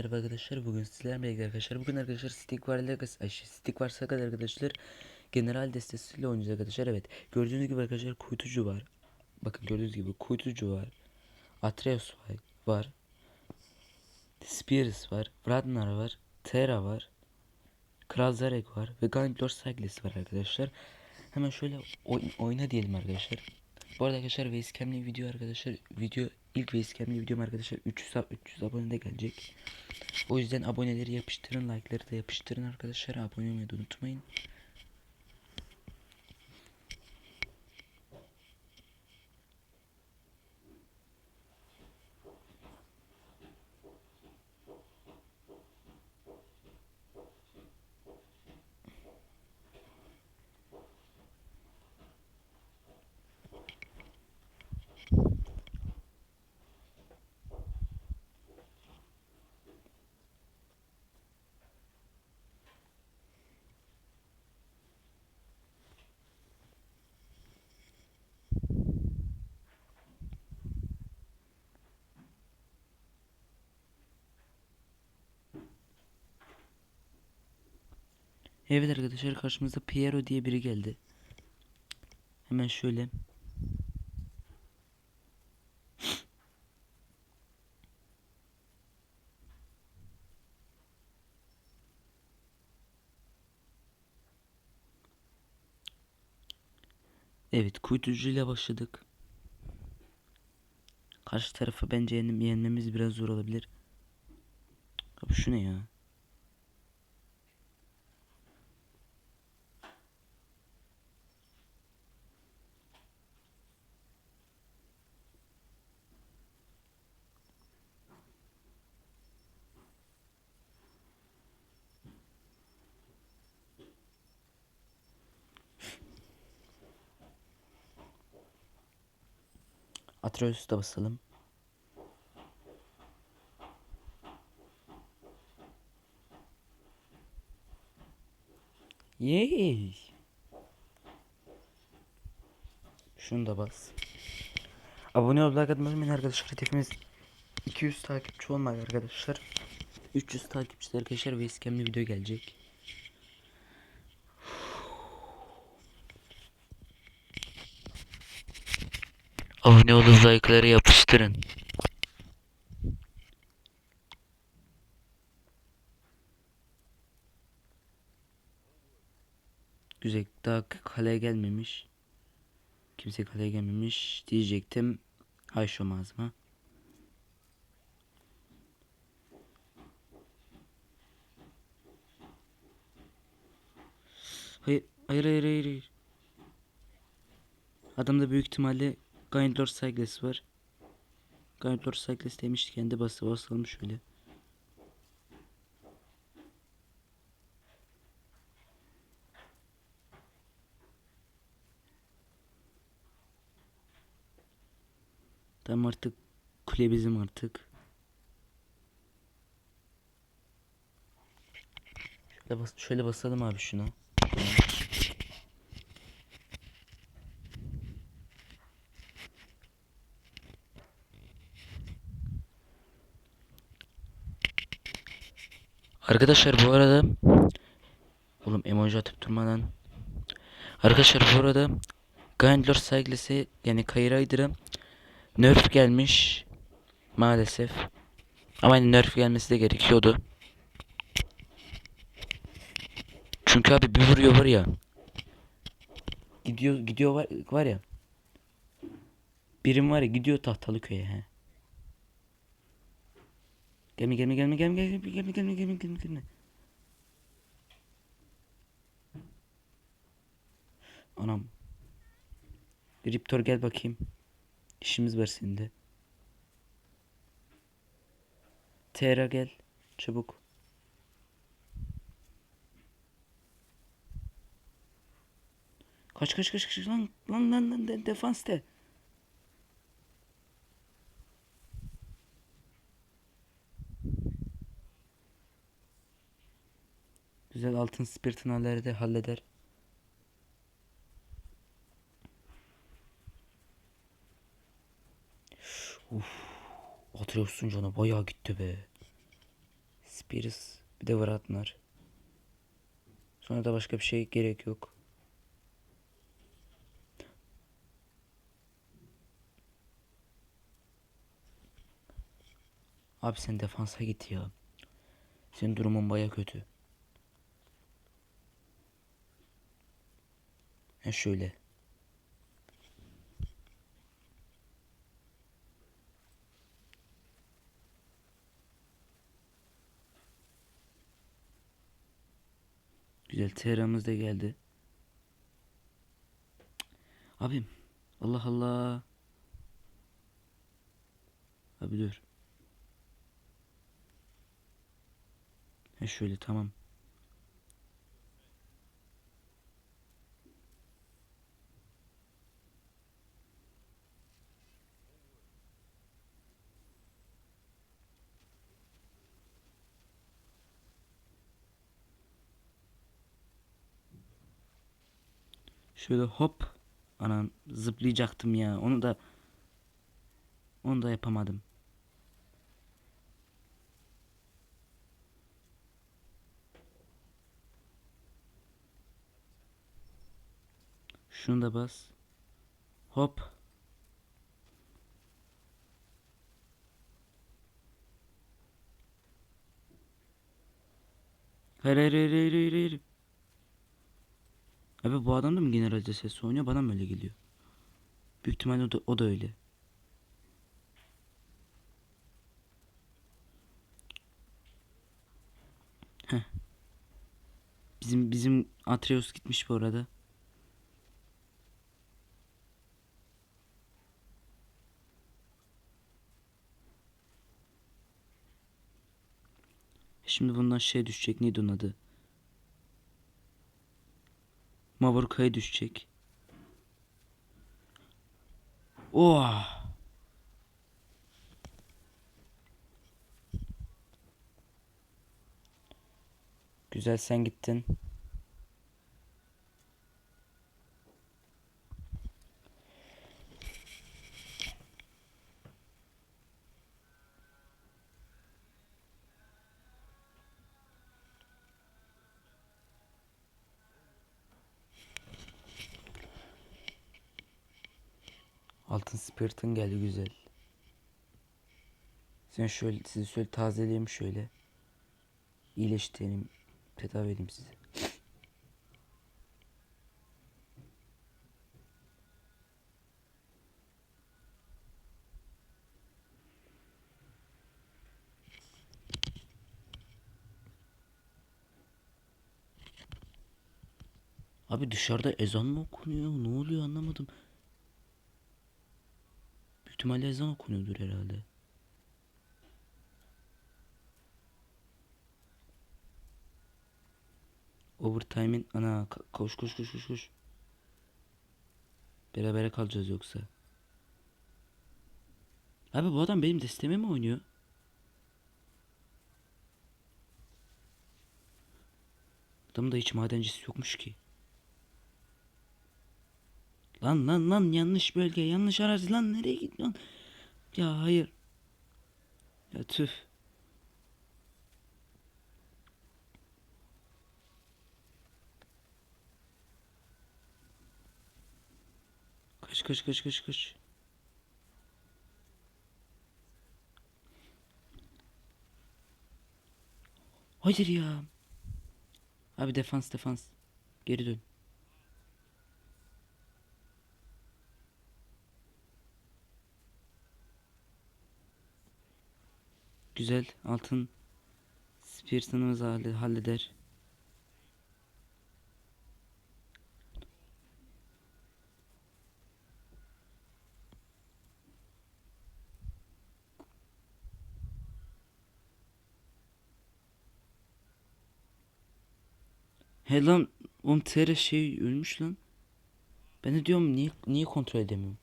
Merhaba arkadaşlar bugün sizlerle birlikte arkadaşlar bugün arkadaşlar Stick War Legacy Stick War Saga arkadaşlar general destesiyle oynayacağız arkadaşlar evet. Gördüğünüz gibi arkadaşlar kuytucu var. Bakın gördüğünüz gibi kuytucu var Atreus var, var. Spears var Vradnar var Terra var Kral Zarek var ve Ganglor Cyclist var arkadaşlar. Hemen şöyle oy- oyna diyelim arkadaşlar bu arada arkadaşlar Basecam'li video arkadaşlar video ilk Basecam'li videom arkadaşlar 300 ab- 300 abone de gelecek o yüzden aboneleri yapıştırın, like'ları da yapıştırın arkadaşlar. Abone olmayı da unutmayın. Evet arkadaşlar karşımıza Piero diye biri geldi. Hemen şöyle. Evet kuytucuyla başladık. Karşı tarafı bence yenmemiz biraz zor olabilir. Abi şu ne ya? Atreus'u da basalım. Yay. Şunu da bas. Abone ol, like atmayı arkadaşlar. Hedefimiz 200 takipçi olmak arkadaşlar. 300 takipçi arkadaşlar ve iskemli video gelecek. Abone olun, like'ları yapıştırın. Güzel. Daha kaleye gelmemiş. Kimse kaleye gelmemiş diyecektim. Ay şu ağzıma. Hayır, hayır, hayır, hayır. hayır. Adamda büyük ihtimalle Gaindor Cyclist var. Gaindor Cyclist demiş kendi bası basalım şöyle. Tamam artık kule bizim artık. Şöyle, bas şöyle basalım abi şuna. Arkadaşlar bu arada Oğlum emoji atıp durmadan. Arkadaşlar bu arada Gandalor Cyclist'e yani Kayra'ydır'a Nerf gelmiş Maalesef. Ama hani nerf gelmesi de gerekiyordu. Çünkü abi bir vuruyor var ya. Gidiyor gidiyor var, var ya. Birim var ya gidiyor tahtalı köye he Gelme gelme gelme gelme gelme gelme gelme gelme gelme gelme Anam. Riptor gel bakayım. İşimiz var seninle Terra gel çabuk. Kaç kaç kaç kaç. Lan lan lan lan de, defans de Güzel altın spirtinaları de halleder. Uf. Atreus'un canı bayağı gitti be. Spears bir de Vratnar. Sonra da başka bir şey gerek yok. Abi sen defansa git ya. Senin durumun baya kötü. Ha şöyle. Güzel Tehra'mız da geldi. Abim. Allah Allah. Abi dur. Ha şöyle tamam. Şöyle hop. Anam zıplayacaktım ya. Onu da onu da yapamadım. Şunu da bas. Hop. Hayır hayır hayır hayır hayır. Abi bu adam da mı generalde ses oynuyor? Bana mı öyle geliyor? Büyük ihtimalle o da, o da öyle. Heh. Bizim bizim Atreus gitmiş bu arada. Şimdi bundan şey düşecek. Neydi onun adı? Mavruka'ya düşecek. Oh. Güzel sen gittin. Altın Spirit'in geldi güzel. Sen şöyle sizi şöyle tazeleyeyim şöyle. İyileştirelim. Tedavi edeyim sizi. Abi dışarıda ezan mı okunuyor? Ne oluyor anlamadım. İhtimalle ezan okunuyordur herhalde. Overtime'in ana koş koş koş koş koş. Berabere kalacağız yoksa. Abi bu adam benim desteme mi oynuyor? Adamın da hiç madencisi yokmuş ki. Lan lan lan yanlış bölge yanlış arazi lan nereye gidiyorsun? Ya hayır. Ya tüh. Kaç kaç kaç kaç kaç. Hayır ya. Abi defans defans. Geri dön. Güzel. Altın Spearson'ımızı halle- halleder. He lan oğlum TR şey ölmüş lan. Ben de diyorum niye niye kontrol edemiyorum?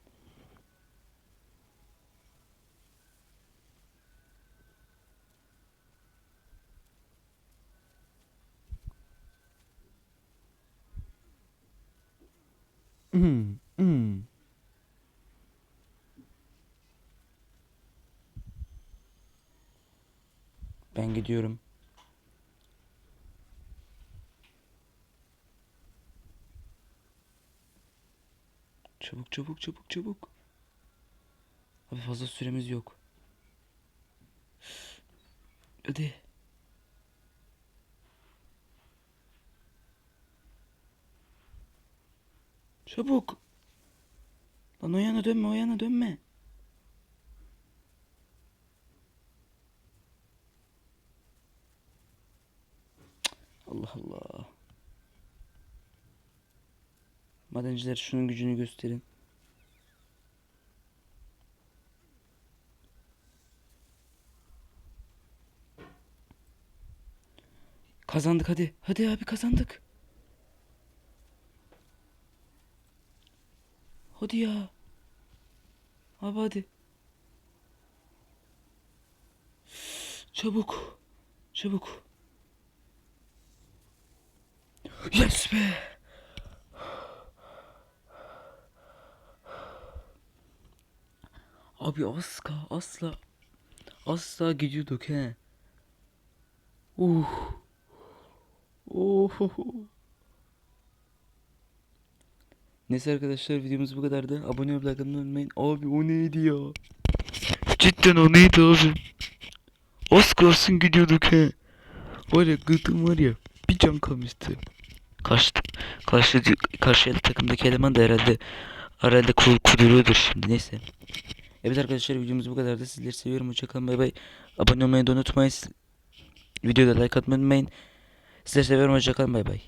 Mm, mm. Ben gidiyorum. Çabuk çabuk çabuk çabuk. Abi fazla süremiz yok. Öde. Çabuk. Lan o yana dönme o yana dönme. Allah Allah. Madenciler şunun gücünü gösterin. Kazandık hadi. Hadi abi kazandık. Hadi ya. Abi hadi. Çabuk. Çabuk. Yes be. Abi asla asla asla gidiyorduk he. Uh. Oh. Neyse arkadaşlar videomuz bu kadardı. Abone olup like atmayı unutmayın. Abi o neydi ya? Cidden o neydi abi? Az kalsın gidiyorduk he. Var ya gıdım var ya bir can kalmıştı. Kaçtı. Karşı, karşı takımdaki eleman da herhalde herhalde kul kuduruyordur şimdi neyse. Evet arkadaşlar videomuz bu kadardı. Sizleri seviyorum. Hoşçakalın bay bay. Abone olmayı da unutmayın. Videoda like atmayı unutmayın. Sizleri seviyorum. Hoşçakalın bay bay.